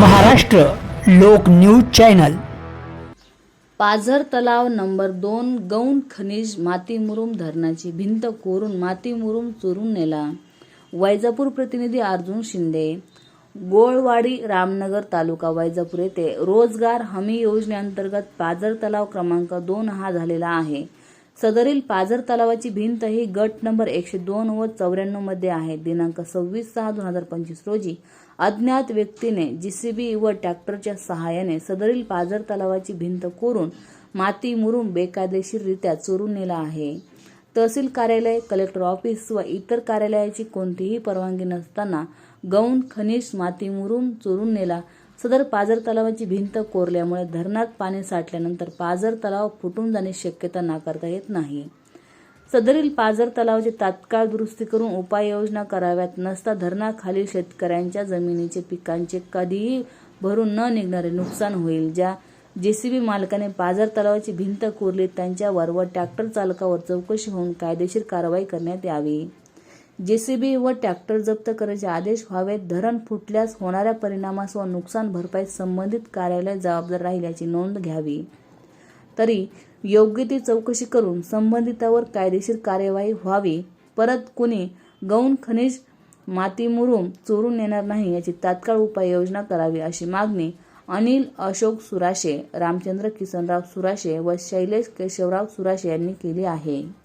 महाराष्ट्र लोक news channel. पाझर तलाव नंबर दोन गौण खनिज मातीमुरुम धरणाची भिंत कोरून मातीमुरुम चोरून नेला. वैजापूर प्रतिनिधी अर्जुन शिंदे. गोळवाडी रामनगर तालुका वैजापूर येथे रोजगार हमी योजनेअंतर्गत पाझर तलाव क्रमांक दोन हा झालेला आहे. सदरील पाझर तलावाची भिंत ही गट नंबर एकशे दोन व चौऱ्याण्णवमध्ये आहे. दिनांक सव्वीस सहा दोन हजार पंचवीस रोजी अज्ञात व्यक्तीने जीसीबी व ट्रॅक्टरच्या सहाय्याने सदरील पाझर तलावाची भिंत कोरून माती मुरून बेकायदेशीररित्या चोरून नेला आहे. तहसील कार्यालय कलेक्टर ऑफिस व इतर कार्यालयाची कोणतीही परवानगी नसताना गौण खनिज माती मुरून चोरून नेला सदर पाझर तलावाची भिंत कोरल्यामुळे धरणात पाणी साठल्यानंतर पाझर तलाव फुटून जाण्याची शक्यता नाकारता येत नाही. सदरील पाझर तलावाची तात्काळ दुरुस्ती करून उपाययोजना कराव्यात नसता धरणाखालील शेतकऱ्यांच्या जमिनीचे पिकांचे कधीही भरून न निघणारे नुकसान होईल. ज्या जेसीबी मालकाने पाझर तलावाची भिंत कोरली त्यांच्यावर व ट्रॅक्टर चालकावर चौकशी होऊन कायदेशीर कारवाई करण्यात यावी. जेसीबी व ट्रॅक्टर जप्त करायचे आदेश व्हावेत. धरण फुटल्यास होणाऱ्या परिणामास व नुकसान भरपाई संबंधित कार्यालय जबाबदार राहिल्याची नोंद घ्यावी. तरी योग्य ती चौकशी करून संबंधितावर कायदेशीर कार्यवाही व्हावी. परत कुणी गौण खनिज माती मुरुम चोरून नेणार नाही याची तात्काळ उपाययोजना करावी अशी मागणी अनिल अशोक सुराशे रामचंद्र किसनराव सुराशे व शैलेश केशवराव सुराशे यांनी केली आहे.